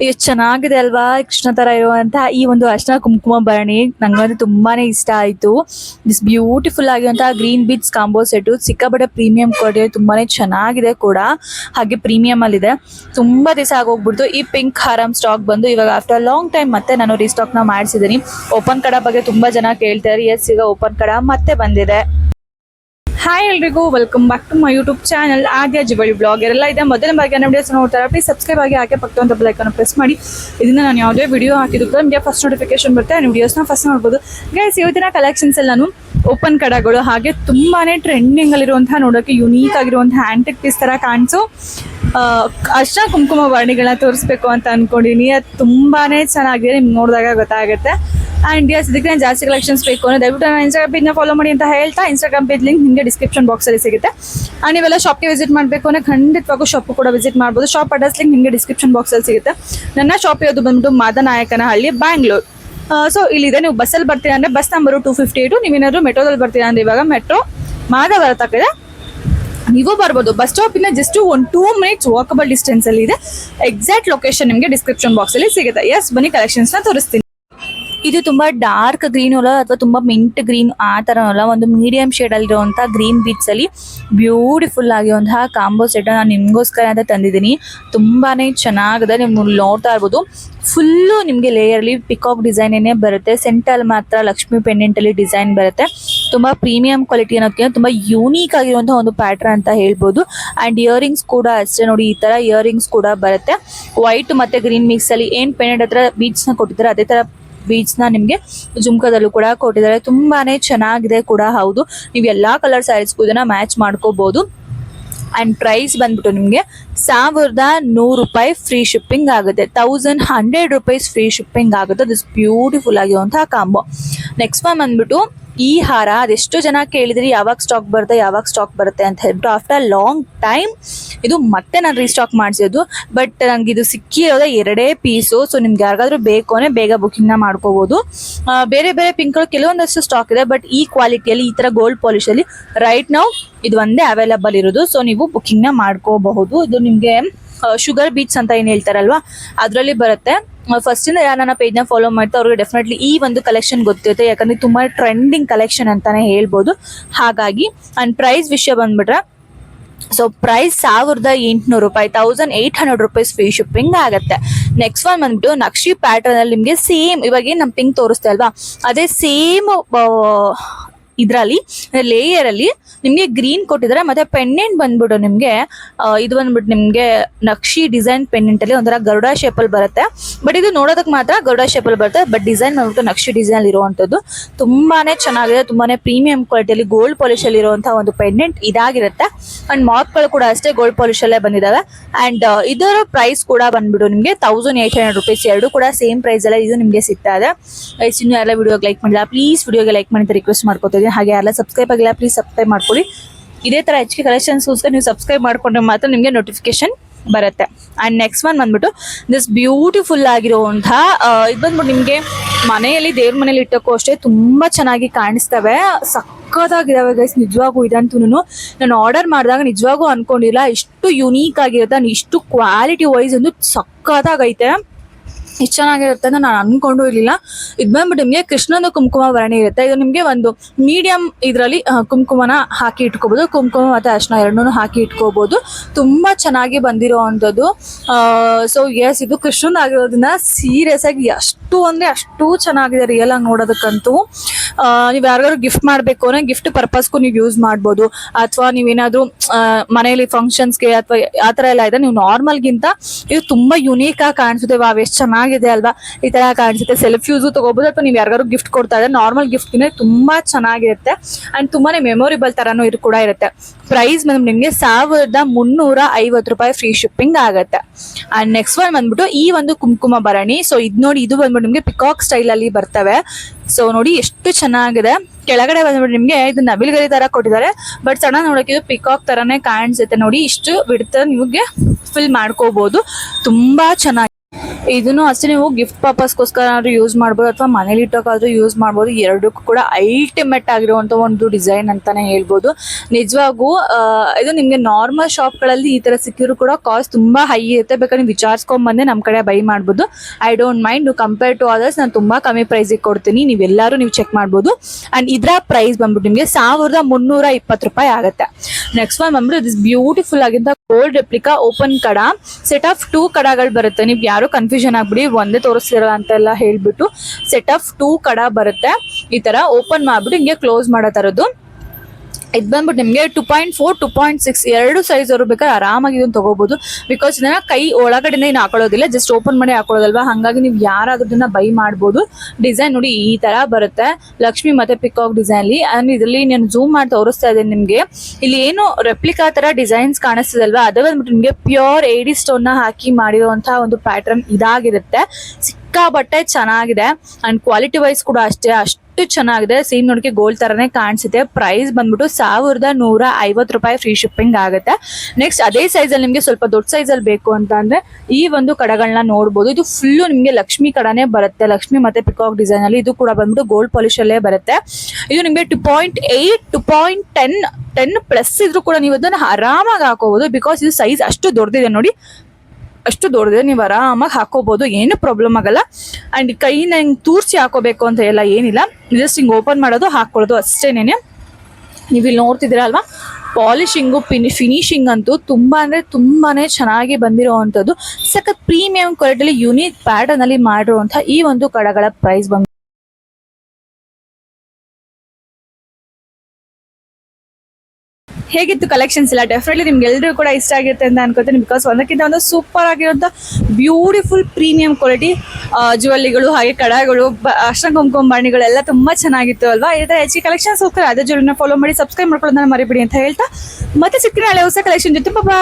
ಎಷ್ಟು ಚೆನ್ನಾಗಿದೆ ಅಲ್ವಾ ಕೃಷ್ಣ ತರ ಇರುವಂತಹ ಈ ಒಂದು ಅರ್ಶನ ಕುಂಕುಮ ಭರಣಿ? ನಂಗಂತೂ ತುಂಬಾನೇ ಇಷ್ಟ ಆಯ್ತು. ದಿಸ್ ಬ್ಯೂಟಿಫುಲ್ ಆಗಿರುವಂತಹ ಗ್ರೀನ್ ಬೀಚ್ ಕಾಂಬೋ ಸೆಟ್ ಸಿಕ್ಕಾಪಟ್ಟೆ ಪ್ರೀಮಿಯಂ ಕ್ವಾಲಿಟಿ ತುಂಬಾನೇ ಚೆನ್ನಾಗಿದೆ ಕೂಡ. ಹಾಗೆ ಪ್ರೀಮಿಯಂ ಅಲ್ಲಿ ಇದೆ. ತುಂಬಾ ದಿವಸ ಆಗೋಗ್ಬಿಡ್ತು. ಈ ಪಿಂಕ್ ಹಾರಂ ಸ್ಟಾಕ್ ಬಂದು ಇವಾಗ ಆಫ್ಟರ್ ಲಾಂಗ್ ಟೈಮ್ ಮತ್ತೆ ನಾನು ರೀಸ್ಟಾಕ್ನ ಮಾಡಿಸಿದ್ದೀನಿ. ಓಪನ್ ಕಡ ಬಗ್ಗೆ ತುಂಬಾ ಜನ ಕೇಳ್ತಾರೆ ಎಸ್ ಈಗ ಓಪನ್ ಕಡ ಮತ್ತೆ ಬಂದಿದೆ. ಹಾಯ್ ಎಲ್ರಿಗೂ welcome back to my YouTube channel Aadya ಜಿಬಳಿ blog ಎಲ್ಲ ಇದೆ. ಮೊದಲನೇ ಬಾರಿಗೆ ನಮ್ಮ ವಿಡಿಯೋಸ್ ನೋಡ್ತಾರೆ. ಪ್ಲೀಸ್ ಸಬ್ಸ್ಕ್ರೈಬ್ ಆಗಿ ಹಾಗೆ ಪಕ್ಕದ ಬ್ಲೈಕನ್ನು ಪ್ರೆಸ್ ಮಾಡಿ. ಇದನ್ನ ನಾನು ಯಾವುದೇ ವಿಡಿಯೋ ಹಾಕಿದ್ರು ನಿಮಗೆ ಫಸ್ಟ್ ನೋಟಿಫಿಕೇಶನ್ ಬರುತ್ತೆ. ಆ ವಿಡಿಯೋಸ್ನ ಫಸ್ಟ್ ನೋಡ್ಬೋದು. ಗೈಸ್ ಇವತ್ತಿನ ಕಲೆಕ್ಷನ್ಸ್ ಎಲ್ಲ ನಾನು ಓಪನ್ ಕಡಗಳು. ಹಾಗೆ ತುಂಬಾ ಟ್ರೆಂಡಿಂಗ್ ಅಲ್ಲಿರುವಂತಹ ನೋಡೋಕೆ ಯುನೀಕ್ ಆಗಿರುವಂತಹ ಆಂಟಿಕ್ ಪೀಸ್ ತರ ಕಾಣಿಸು. ಅಷ್ಟ ಕುಂಕುಮ ವರ್ಣಿಗಳನ್ನ ತೋರಿಸ್ಬೇಕು ಅಂತ ಅನ್ಕೊಂಡಿನಿ ಅದು ತುಂಬಾನೇ ಚೆನ್ನಾಗಿದೆ. ನಿಮ್ಗೆ ನೋಡಿದಾಗ ಗೊತ್ತಾಗುತ್ತೆ. ಆ್ಯಂಡ್ ಎಸ್ ಇದಕ್ಕೆ ನಾನು ಜಾಸ್ತಿ ಕಲೆಕ್ಷನ್ಸ್ ಬೇಕು ಅಂದರೆ ದಯವಿಟ್ಟು ನಾನು ಇನ್ಸ್ಟಾಗ್ರಾಮ್ ಪೇಜ್ನ ಫಾಲೋ ಮಾಡಿ ಅಂತ ಹೇಳ್ತಾ ಇನ್ಸ್ಟಾಗ್ರಾಮ್ ಪೇಜ್ ಲಿಂಕ್ ನಿಮಗೆ ಡಿಸ್ಕ್ರಿಪ್ಷನ್ ಬಾಕ್ಸಲ್ಲಿ ಸಿಗುತ್ತೆ. ಆ್ಯಂಡ್ ನೀವೆಲ್ಲ ಶಾಪ್ಗೆ ವಿಸಿಟ್ ಮಾಡಬೇಕು ಅಂದರೆ ಖಂಡಿತವಾಗೂ ಶಾಪ್ ಕೂಡ ವಿಸಿಟ್ ಮಾಡ್ಬೋದು. ಶಾಪ್ ಅಡ್ರೆಸ್ ಲಿಂಕ್ ನಿಮಗೆ ಡಿಸ್ಕ್ರಿಪ್ಷನ್ ಬಾಕ್ಸಲ್ಲಿ ಸಿಗುತ್ತೆ. ನನ್ನ ಶಾಪ್ ಇರೋದು ಬಂದ್ಬಿಟ್ಟು ಮಾದನಾಯಕನಹಳ್ಳಿ ಬ್ಯಾಂಗ್ಳೂರು ಸೊ ಇಲ್ಲಿದೆ. ನೀವು ಬಸ್ಸಲ್ಲಿ ಬರ್ತೀರಾ ಅಂದರೆ ಬಸ್ ನಂಬರು ಟು ಫಿಫ್ಟಿ ಏಟು ನೀವೇನಾದರೂ ಮೆಟ್ರೋದಲ್ಲಿ ಬರ್ತೀರಾ ಅಂದರೆ ಇವಾಗ ಮೆಟ್ರೋ ಮಾದ ತಕ್ಕಿದೆ ನೀವು ಬರ್ಬೋದು. ಬಸ್ ಸ್ಟಾಪಿಂದ ಜಸ್ಟ್ ಒಂದು ಟೂ ಮಿನಿಟ್ಸ್ ವಾಕಬಲ್ ಡಿಸ್ಟೆನ್ಸ್ ಅಲ್ಲಿ ಇದೆ. ಎಕ್ಸಾಕ್ಟ್ ಲೊಕೇಶನ್ ನಿಮಗೆ ಡಿಸ್ಕ್ರಿಪ್ಷನ್ ಬಾಕ್ಸ್ ಅಲ್ಲಿ ಸಿಗುತ್ತೆ. ಎಸ್ ಬನ್ನಿ ಕಲೆಕ್ಷನ್ಸ್ನ ತೋರಿಸ್ತೀನಿ. ಇದು ತುಂಬಾ ಡಾರ್ಕ್ ಗ್ರೀನ್ ಅಲ್ಲ, ಅಥವಾ ತುಂಬಾ ಮಿಂಟ್ ಗ್ರೀನ್ ಆ ತರ ಅಲ್ಲ, ಒಂದು ಮೀಡಿಯಂ ಶೇಡ್ ಅಲ್ಲಿರುವಂತ ಗ್ರೀನ್ ಬೀಚ್ ಅಲ್ಲಿ ಬ್ಯೂಟಿಫುಲ್ ಆಗಿರುವಂತಹ ಕಾಂಬೋ ಸೆಟ್ ನಾನು ನಿಮ್ಗೋಸ್ಕರ ಅಂತ ತಂದಿದ್ದೀನಿ. ತುಂಬಾನೇ ಚೆನ್ನಾಗಿದೆ ನೀವು ನೋಡ್ತಾ ಇರ್ಬೋದು. ಫುಲ್ಲು ನಿಮಗೆ ಲೇಯರ್ಲಿ ಪಿಕಾಕ್ ಡಿಸೈನ್ ಏನೇ ಬರುತ್ತೆ ಸೆಂಟರ್ ಮಾತ್ರ ಲಕ್ಷ್ಮಿ ಪೆಂಡೆಂಟ್ ಅಲ್ಲಿ ಡಿಸೈನ್ ಬರುತ್ತೆ. ತುಂಬಾ ಪ್ರೀಮಿಯಂ ಕ್ವಾಲಿಟಿ ಅನ್ನೋದಕ್ಕಿಂತ ತುಂಬಾ ಯೂನಿಕ್ ಆಗಿರುವಂತಹ ಒಂದು ಪ್ಯಾಟರ್ನ್ ಅಂತ ಹೇಳ್ಬೋದು. ಅಂಡ್ ಇಯರಿಂಗ್ಸ್ ಕೂಡ ಅಷ್ಟೇ ನೋಡಿ, ಈ ತರ ಇಯರಿಂಗ್ಸ್ ಕೂಡ ಬರುತ್ತೆ. ವೈಟ್ ಮತ್ತೆ ಗ್ರೀನ್ ಮಿಕ್ಸ್ ಅಲ್ಲಿ ಏನ್ ಪೆಂಡೆಂಟ್ ಹತ್ರ ಬೀಚ್ನ ಕೊಟ್ಟಿದ್ದಾರೆ ಅದೇ ತರ ಬೀಚ್ನ ನಿಮ್ಗೆ ಜುಮ್ಕದಲ್ಲೂ ಕೂಡ ಕೊಟ್ಟಿದ್ದಾರೆ. ತುಂಬಾನೇ ಚೆನ್ನಾಗಿದೆ ಕೂಡ ಹೌದು. ನೀವು ಎಲ್ಲಾ ಕಲರ್ ಸ್ಯಾರೀಸ್ಗೂ ಇದನ್ನ ಮ್ಯಾಚ್ ಮಾಡ್ಕೋಬಹುದು ಅಂಡ್ ಪ್ರೈಸ್ ಬಂದ್ಬಿಟ್ಟು ನಿಮಗೆ ಸಾವಿರದ ನೂರು ರೂಪಾಯಿ ಫ್ರೀ ಶಿಪ್ಪಿಂಗ್ ಆಗುತ್ತೆ. Thousand hundred rupees free shipping ಆಗುತ್ತೆ. ದಿಸ್ ಬ್ಯೂಟಿಫುಲ್ ಆಗಿರುವಂತಹ ಕಾಂಬೋ ನೆಕ್ಸ್ಟ್ ಒನ್ ಬಂದ್ಬಿಟ್ಟು ಈ ಹಾರ ಅದೆಷ್ಟು ಜನ ಕೇಳಿದ್ರಿ, ಯಾವಾಗ ಸ್ಟಾಕ್ ಬರುತ್ತೆ, ಯಾವಾಗ ಸ್ಟಾಕ್ ಬರುತ್ತೆ ಅಂತ ಹೇಳ್ಬಿಟ್ಟು ಆಫ್ಟರ್ ಲಾಂಗ್ ಟೈಮ್ ಇದು ಮತ್ತೆ ನಾನು ರೀಸ್ಟಾಕ್ ಮಾಡಿಸೋದು ಬಟ್ ನನಗೆ ಇದು ಸಿಕ್ಕಿರೋದ ಎರಡೇ ಪೀಸು ಸೊ ನಿಮ್ಗೆ ಯಾರಿಗಾದ್ರೂ ಬೇಕು ಅಂದರೆ ಬೇಗ ಬುಕಿಂಗ್ನ ಮಾಡ್ಕೋಬೋದು. ಬೇರೆ ಬೇರೆ ಪಿಂಕ್ಗಳು ಕೆಲವೊಂದಷ್ಟು ಸ್ಟಾಕ್ ಇದೆ ಬಟ್ ಈ ಕ್ವಾಲಿಟಿಯಲ್ಲಿ ಈ ಥರ ಗೋಲ್ಡ್ ಪಾಲಿಶಲ್ಲಿ ರೈಟ್ ನಾವು ಇದು ಒಂದೇ ಅವೈಲಬಲ್ ಇರೋದು. ಸೊ ನೀವು ಬುಕಿಂಗ್ನ ಮಾಡ್ಕೋಬಹುದು. ಇದು ನಿಮಗೆ ಶುಗರ್ ಬೀಚ್ ಅಂತ ಏನು ಹೇಳ್ತಾರಲ್ವಾ, ಅದರಲ್ಲಿ ಬರುತ್ತೆ. ಫಸ್ಟ್ ಇಂದ ಯಾರು ನನ್ನ ಪೇಜ್ನ ಫಾಲೋ ಮಾಡ್ತಾ ಅವ್ರಿಗೆ ಡೆಫಿನೆಟ್ಲಿ ಈ ಒಂದು ಕಲೆಕ್ಷನ್ ಗೊತ್ತಿರುತ್ತೆ. ಯಾಕಂದ್ರೆ ತುಂಬಾ ಟ್ರೆಂಡಿಂಗ್ ಕಲೆಕ್ಷನ್ ಅಂತಾನೆ ಹೇಳ್ಬೋದು. ಹಾಗಾಗಿ ಅಂಡ್ ಪ್ರೈಸ್ ವಿಷಯ ಬಂದ್ಬಿಟ್ರೆ ಸೊ ಪ್ರೈಸ್ ಸಾವಿರದ ಎಂಟುನೂರು ರೂಪಾಯಿ thousand eight hundred rupees free shipping ಆಗುತ್ತೆ. ನೆಕ್ಸ್ಟ್ ಒನ್ ಬಂದ್ಬಿಟ್ಟು ನಕ್ಷಿ ಪ್ಯಾಟರ್ನ್ ಅಲ್ಲಿ ನಿಮಗೆ ಸೇಮ್ ಇವಾಗ ಏನು ನಮ್ಮ ಪಿಂಕ್ ತೋರಿಸ್ತಾ ಅಲ್ವಾ? ಅದೇ ಸೇಮ್ ಇದರಲ್ಲಿ ಲೇಯರ್ ಅಲ್ಲಿ ನಿಮಗೆ ಗ್ರೀನ್ ಕೊಟ್ಟಿದ್ದಾರೆ ಮತ್ತೆ ಪೆಂಡೆಂಟ್ ಬಂದ್ಬಿಟ್ಟು ನಿಮಗೆ ಇದು ಬಂದ್ಬಿಟ್ಟು ನಿಮಗೆ ನಕ್ಷಿ ಡಿಸೈನ್ ಪೆಂಡೆಂಟ್ ಅಲ್ಲಿ ಒಂಥರ ಗರುಡ ಅಲ್ಲಿ ಬರುತ್ತೆ. ಬಟ್ ಇದು ನೋಡೋದಕ್ಕೆ ಮಾತ್ರ ಗರುಡ ಅಲ್ಲಿ ಬರುತ್ತೆ ಬಟ್ ಡಿಸೈನ್ ಬಂದ್ಬಿಟ್ಟು ನಕ್ಷಿ ಡಿಸೈನ್ ಇರುವಂತದ್ದು ತುಂಬಾನೇ ಚೆನ್ನಾಗಿದೆ, ತುಂಬಾನೇ ಪ್ರೀಮಿಯಂ ಕ್ವಾಲಿಟಿಯಲ್ಲಿ ಗೋಲ್ಡ್ ಪಾಲಿಶ್ ಅಲ್ಲಿ ಇರುವಂತಹ ಒಂದು ಪೆಂಡೆಂಟ್ ಇದಾಗಿರುತ್ತೆ. ಅಂಡ್ ಮಾರ್ಕ್ಗಳು ಕೂಡ ಅಷ್ಟೇ ಗೋಲ್ಡ್ ಪಾಲಿಶ್ ಅಲ್ಲೇ ಬಂದಿದಾವೆ. ಅಂಡ್ ಇದರ ಪ್ರೈಸ್ ಕೂಡ ಬಂದ್ಬಿಟ್ಟು ನಿಮಗೆ ತೌಸಂಡ್ ಏಟ್ ಹಂಡ್ರೆಡ್ ರುಪೀಸ್ ಎರಡು ಕೂಡ ಸೇಮ್ ಪ್ರೈಸ್ ಅಲ್ಲೇ ಇದು ನಿಮಗೆ ಸಿಗ್ತಾ ಇದೆ. ಎಲ್ಲ ವಿಡಿಯೋಗೆ ಲೈಕ್ ಮಾಡಿಲ್ಲ ಪ್ಲೀಸ್ ವಿಡಿಯೋಗೆ ಲೈಕ್ ಮಾಡಿ ರಿಕ್ವೆಸ್ಟ್ ರಿಕ್ವೆಸ್ಟ್ ಮಾಡ್ಕೊತಿದ್ದೀನಿ ಹಾಗೆ ಯಾರೆಲ್ಲ ಸಬ್ಸ್ಕ್ರೈಬ್ ಆಗಿಲ್ಲ ಪ್ಲೀಸ್ ಸಬ್ಸ್ಕ್ರೈಬ್ ಮಾಡ್ಕೊಳ್ಳಿ. ಇದೇ ಥರ ಹೆಚ್ಚಿಗೆ ಕಲೆಕ್ಷನ್ಸ್ಗೋಸ್ಕರ ನೀವು ಸಬ್ಸ್ಕ್ರೈಬ್ ಮಾಡ್ಕೊಂಡ್ರೆ ಮಾತ್ರ ನಿಮಗೆ ನೋಟಿಫಿಕೇಶನ್ ಬರುತ್ತೆ. ಆ್ಯಂಡ್ ನೆಕ್ಸ್ಟ್ ಒನ್ ಬಂದ್ಬಿಟ್ಟು ದಿಸ್ ಬ್ಯೂಟಿಫುಲ್ ಆಗಿರುವಂತಹ ಇದು ಬಂದ್ಬಿಟ್ಟು ನಿಮಗೆ ಮನೆಯಲ್ಲಿ ದೇವ್ರ ಮನೇಲಿ ಇಟ್ಟಕ್ಕೂ ಅಷ್ಟೇ ತುಂಬ ಚೆನ್ನಾಗಿ ಕಾಣಿಸ್ತವೆ. ಸಕ್ಕತ್ತಾಗಿದ್ದಾವೆ ಗೈಸ್ ನಿಜವಾಗೂ ಇದಂತೂ ನಾನು ಆರ್ಡರ್ ಮಾಡಿದಾಗ ನಿಜವಾಗೂ ಅನ್ಕೊಂಡಿಲ್ಲ. ಇಷ್ಟು ಯುನೀಕ್ ಆಗಿರುತ್ತೆ ಇಷ್ಟು ಕ್ವಾಲಿಟಿ ವೈಸ್ ಒಂದು ಸಕ್ಕತ್ತಾಗೈತೆ ಇಷ್ಟು ಚೆನ್ನಾಗಿರುತ್ತೆ ಅಂತ ನಾನು ಅನ್ಕೊಂಡು ಇರಲಿಲ್ಲ. ಇದು ಬಂದ್ಬಿಟ್ಟು ನಿಮಗೆ ಕೃಷ್ಣನ ಕುಂಕುಮ ಭರಣಿ ಇರುತ್ತೆ. ಇದು ನಿಮಗೆ ಒಂದು ಮೀಡಿಯಂ ಇದರಲ್ಲಿ ಕುಂಕುಮನ ಹಾಕಿ ಇಟ್ಕೋಬೋದು. ಕುಂಕುಮ ಮತ್ತೆ ಅರ್ಶನ ಎರಡನ್ನೂ ಹಾಕಿ ಇಟ್ಕೋಬೋದು. ತುಂಬಾ ಚೆನ್ನಾಗಿ ಬಂದಿರೋ ಅಂಥದ್ದು. ಸೊ ಎಸ್ ಇದು ಕೃಷ್ಣನ್ ಆಗಿರೋದ್ರಿಂದ ಸೀರಿಯಸ್ ಆಗಿ ಅಷ್ಟು ಅಂದ್ರೆ ಅಷ್ಟು ಚೆನ್ನಾಗಿದೆ ರಿಯಲ್ ಆಗಿ ನೋಡೋದಕ್ಕಂತೂ. ನೀವು ಯಾರಿಗಾದ್ರು ಗಿಫ್ಟ್ ಮಾಡಬೇಕು ಅಂದ್ರೆ ಗಿಫ್ಟ್ ಪರ್ಪಸ್ಗೂ ನೀವು ಯೂಸ್ ಮಾಡ್ಬೋದು. ಅಥವಾ ನೀವೇನಾದರೂ ಮನೆಯಲ್ಲಿ ಫಂಕ್ಷನ್ಸ್ಗೆ ಅಥವಾ ಆ ಥರ ಎಲ್ಲ ಇದೆ, ನೀವು ನಾರ್ಮಲ್ಗಿಂತ ಇದು ತುಂಬಾ ಯುನೀಕ್ ಆಗಿ ಕಾಣಿಸುತ್ತೆ. ವಾವ್, ಎಷ್ಟು ಚೆನ್ನಾಗಿದೆ ಅಲ್ವಾ? ಈ ತರ ಕಾಣಿಸುತ್ತೆ. ಸೆಲ್ಫ್ ಯೂಸು ತಗೋಬಹುದು ಅಥವಾ ನೀವು ಯಾರಿಗಾರು ಗಿಫ್ಟ್ ಕೊಡ್ತಾ ಇದ್ರೆ ನಾರ್ಮಲ್ ಗಿಫ್ಟ್ ತುಂಬಾ ಚೆನ್ನಾಗಿರುತ್ತೆ. ಅಂಡ್ ತುಂಬಾನೇ ಮೆಮೊರಿಬಲ್ ತರಾನು ಇದು ಕೂಡ ಇರುತ್ತೆ. ಪ್ರೈಸ್ ಮೇಡಮ್ ನಿಮಗೆ ಸಾವಿರದ ಮುನ್ನೂರ ಐವತ್ತು ರೂಪಾಯಿ ಫ್ರೀ ಶಿಪ್ಪಿಂಗ್ ಆಗುತ್ತೆ. ಅಂಡ್ ನೆಕ್ಸ್ಟ್ ಒನ್ ಬಂದ್ಬಿಟ್ಟು ಈ ಒಂದು ಕುಂಕುಮ ಭರಣಿ. ಸೊ ಇದು ನೋಡಿ, ಇದು ಬಂದ್ಬಿಟ್ಟು ನಿಮಗೆ ಪಿಕಾಕ್ ಸ್ಟೈಲ್ ಅಲ್ಲಿ ಬರ್ತವೆ. ಸೊ ನೋಡಿ, ಎಷ್ಟು ಚೆನ್ನಾಗಿದೆ. ಕೆಳಗಡೆ ಬಂದ್ಬಿಟ್ಟು ನಿಮಗೆ ಇದು ನವಿಲ್ಗರಿ ತರ ಕೊಟ್ಟಿದ್ದಾರೆ. ಬಟ್ ಸಣ್ಣ ನೋಡಕ್ಕೆ ಇದು ಪಿಕಾಕ್ ತರಾನೇ ಕಾಣಿಸುತ್ತೆ. ನೋಡಿ, ಇಷ್ಟು ಬಿಡ್ತ ನಿಮಗೆ ಫಿಲ್ ಮಾಡ್ಕೋಬಹುದು ತುಂಬಾ ಚೆನ್ನಾಗಿ ಇದನ್ನು ಅಷ್ಟೇ ನೀವು ಗಿಫ್ಟ್ ಪರ್ಪಸ್ಗೋಸ್ಕರ ಯೂಸ್ ಮಾಡ್ಬೋದು ಅಥವಾ ಮನೇಲಿ ಇಟ್ಟೋಕಾದ್ರೂ ಯೂಸ್ ಮಾಡ್ಬೋದು. ಎರಡಕ್ಕೂ ಕೂಡ ಅಲ್ಟಿಮೇಟ್ ಆಗಿರುವಂಥ ಒಂದು ಡಿಸೈನ್ ಅಂತಾನೆ ಹೇಳ್ಬೋದು. ನಿಜವಾಗೂ ಇದು ನಿಮಗೆ ನಾರ್ಮಲ್ ಶಾಪ್ಗಳಲ್ಲಿ ಈ ಥರ ಸಿಕ್ಕಿದ್ರು ಕೂಡ ಕಾಸ್ಟ್ ತುಂಬ ಹೈ ಇರುತ್ತೆ. ಬೇಕಾದ್ರೆ ನೀವು ವಿಚಾರಿಸ್ಕೊಂಬಂದೆ ನಮ್ಮ ಕಡೆ ಬೈ ಮಾಡ್ಬೋದು. I don't mind compare to others ನಾನು ತುಂಬ ಕಮ್ಮಿ ಪ್ರೈಸಿಗೆ ಕೊಡ್ತೀನಿ. ನೀವೆಲ್ಲರೂ ನೀವು ಚೆಕ್ ಮಾಡ್ಬೋದು. ಆ್ಯಂಡ್ ಇದರ ಪ್ರೈಸ್ ಬಂದ್ಬಿಟ್ಟು ನಿಮಗೆ ಸಾವಿರದ ಮುನ್ನೂರ ಇಪ್ಪತ್ತು ರೂಪಾಯಿ ಆಗುತ್ತೆ. ನೆಕ್ಸ್ಟ್ ಒನ್ ಬಂದ್ಬಿಟ್ಟು ದಿಸ್ ಬ್ಯೂಟಿಫುಲ್ ಆಗಿದ್ದ ಗೋಲ್ಡ್ ರೆಪ್ಲಿಕಾ ಓಪನ್ ಕಡ. ಸೆಟ್ ಆಫ್ ಟೂ ಕಡಗಳು ಬರುತ್ತೆ. ನೀವು ಯಾರು ಕನ್ಫ್ಯೂಷನ್ ಆಗ್ಬಿಡಿ, ಒಂದೇ ತೋರಿಸ್ತಿರಲ್ಲ ಅಂತೆಲ್ಲ ಹೇಳ್ಬಿಟ್ಟು ಸೆಟ್ ಆಫ್ ಟೂ ಕಡ ಬರುತ್ತೆ. ಈ ತರ ಓಪನ್ ಮಾಡ್ಬಿಟ್ಟು ಹಿಂಗೆ ಕ್ಲೋಸ್ ಮಾಡೋ ಥರದ್ದು ಇದು ಬಂದ್ಬಿಟ್ಟು ನಿಮಗೆ two point four two point six ಎರಡು ಸೈಜ್ ಅವರು ಬೇಕಾದ್ರೆ ಆರಾಮಾಗಿ ಇದನ್ನು ತಗೋಬಹುದು ಬಿಕಾಸ್ ಇದನ್ನ ಕೈ ಒಳಗಡೆನೇ ಏನು ಹಾಕೊಳ್ಳೋದಿಲ್ಲ ಜಸ್ಟ್ ಓಪನ್ ಮಾಡಿ ಹಾಕೊಳ್ಳೋದಲ್ವಾ? ಹಾಗಾಗಿ ನೀವು ಯಾರಾದ್ರೂ ಇದನ್ನ ಬೈ ಮಾಡ್ಬೋದು. ಡಿಸೈನ್ ನೋಡಿ ಈ ತರ ಬರುತ್ತೆ. ಲಕ್ಷ್ಮಿ ಮತ್ತೆ ಪಿಕಾಕ್ ಡಿಸೈನ್ ಅಲ್ಲಿ. ಅಂಡ್ ಇದರಲ್ಲಿ ನಾನು ಜೂಮ್ ಮಾಡಿ ತೋರಿಸ್ತಾ ಇದ್ದೇನೆ ನಿಮಗೆ. ಇಲ್ಲಿ ಏನು ರೆಪ್ಲಿಕಾ ತರ ಡಿಸೈನ್ಸ್ ಕಾಣಿಸ್ತದಲ್ವಾ? ಅದೇ ಬಂದ್ಬಿಟ್ಟು ನಿಮಗೆ ಪ್ಯೂರ್ ಏಡಿ ಸ್ಟೋನ್ನ ಹಾಕಿ ಮಾಡಿರುವಂತಹ ಒಂದು ಪ್ಯಾಟರ್ನ್ ಇದಾಗಿರುತ್ತೆ. ಸಿಕ್ಕಾಬಟ್ಟೆ ಚೆನ್ನಾಗಿದೆ. ಅಂಡ್ ಕ್ವಾಲಿಟಿ ವೈಸ್ ಕೂಡ ಅಷ್ಟೇ, ಅಷ್ಟು ಚೆನ್ನಾಗಿದೆ. ಸೇಮ್ ನೋಡಕ್ಕೆ ಗೋಲ್ಡ್ ತರನೇ ಕಾಣಿಸುತ್ತೆ. ಪ್ರೈಸ್ ಬಂದ್ಬಿಟ್ಟು ಸಾವಿರದ ನೂರ ಐವತ್ತು ರೂಪಾಯಿ ಫ್ರೀ ಶಿಪ್ಪಿಂಗ್ ಆಗುತ್ತೆ. ನೆಕ್ಸ್ಟ್ ಅದೇ ಸೈಜ್ ಅಲ್ಲಿ ನಿಮಗೆ ಸ್ವಲ್ಪ ದೊಡ್ಡ ಸೈಜ್ ಅಲ್ಲಿ ಬೇಕು ಅಂತ ಅಂದ್ರೆ ಈ ಒಂದು ಕಡಗಳನ್ನ ನೋಡ್ಬೋದು. ಇದು ಫುಲ್ಲು ನಿಮಗೆ ಲಕ್ಷ್ಮಿ ಕಡನೇ ಬರುತ್ತೆ. ಲಕ್ಷ್ಮಿ ಮತ್ತೆ ಪಿಕಾಕ್ ಡಿಸೈನ್ ಅಲ್ಲಿ ಇದು ಕೂಡ ಬಂದ್ಬಿಟ್ಟು ಗೋಲ್ಡ್ ಪಾಲಿಶ್ ಅಲ್ಲೇ ಬರುತ್ತೆ. ಇದು ನಿಮಗೆ two point eight two point ten ten plus ಇದ್ರೂ ಕೂಡ ನೀವು ಅದನ್ನ ಆರಾಮಾಗಿ ಹಾಕೋಬಹುದು ಬಿಕಾಸ್ ಇದು ಸೈಜ್ ಅಷ್ಟು ದೊಡ್ಡದಿದೆ ನೋಡಿ. ಅಷ್ಟು ದೊಡ್ಡದೆ ನೀವು ಆರಾಮಾಗಿ ಹಾಕೋಬಹುದು ಏನು ಪ್ರಾಬ್ಲಮ್ ಆಗಲ್ಲ. ಅಂಡ್ ಕೈನ ಹಿಂಗೆ ತೂರ್ಸಿ ಹಾಕೋಬೇಕು ಅಂತ ಎಲ್ಲ ಏನಿಲ್ಲ. ಜಸ್ಟ್ ಹಿಂಗೆ ಓಪನ್ ಮಾಡೋದು ಹಾಕೊಳ್ಳೋದು ಅಷ್ಟೇನೆ ನೀವು ಇಲ್ಲಿ ನೋಡ್ತಿದ್ದೀರಾ ಅಲ್ವಾ? ಪಾಲಿಶಿಂಗು ಪಿನಿ ಫಿನಿಶಿಂಗ್ ಅಂತೂ ತುಂಬ ಅಂದರೆ ತುಂಬಾನೇ ಚೆನ್ನಾಗಿ ಬಂದಿರುವಂಥದ್ದು. ಸಖತ್ ಪ್ರೀಮಿಯಂ ಕ್ವಾಲಿಟಿಲಿ ಯುನೀಕ್ ಪ್ಯಾಟರ್ನ್ ಅಲ್ಲಿ ಮಾಡಿರುವಂಥ ಈ ಒಂದು ಕಡಗಳ ಪ್ರೈಸ್ ಬಂದು ಹೇಗಿತ್ತು ಕಲೆಕ್ಷನ್ಸ್ ಎಲ್ಲ? ಡೆಫಿನೆಟ್ಲಿ ನಿಮ್ಗೆ ಎಲ್ಲರೂ ಕೂಡ ಇಷ್ಟ ಆಗಿರುತ್ತೆ ಅಂತ ಅನ್ಕೋತೀನಿ ಬಿಕಾಸ್ ಒಂದಕ್ಕಿಂತ ಒಂದು ಸೂಪರ್ ಆಗಿರುವಂಥ ಬ್ಯೂಟಿಫುಲ್ ಪ್ರೀಮಿಯಂ ಕ್ವಾಲಿಟಿ ಜುವೆಲ್ಲಿಗಳು ಹಾಗೆ ಕಡಗಳು ಅರ್ಶನ ಕುಂಕುಮ ಎಲ್ಲ ತುಂಬ ಚೆನ್ನಾಗಿತ್ತು ಅಲ್ವಾ? ಇದರ ಥರ ಹೆಚ್ಚಿಗೆ ಕಲೆಕ್ಷನ್ಸ್ ಹೋಗ್ತಾರೆ. ಅದೇ ಜೋಡಿನ ಫಾಲೋ ಮಾಡಿ ಸಬ್ಸ್ಕ್ರೈಬ್ ಮಾಡ್ಕೊಳ್ಳೋದನ್ನ ಮರಿಬಿಡಿ ಅಂತ ಹೇಳ್ತಾ. ಮತ್ತೆ ಸಿಗ್ತೀನಿ ಹಳೆ ಹೊಸ ಕಲೆಕ್ಷನ್ ಜೊತೆ. ಬಾಯ್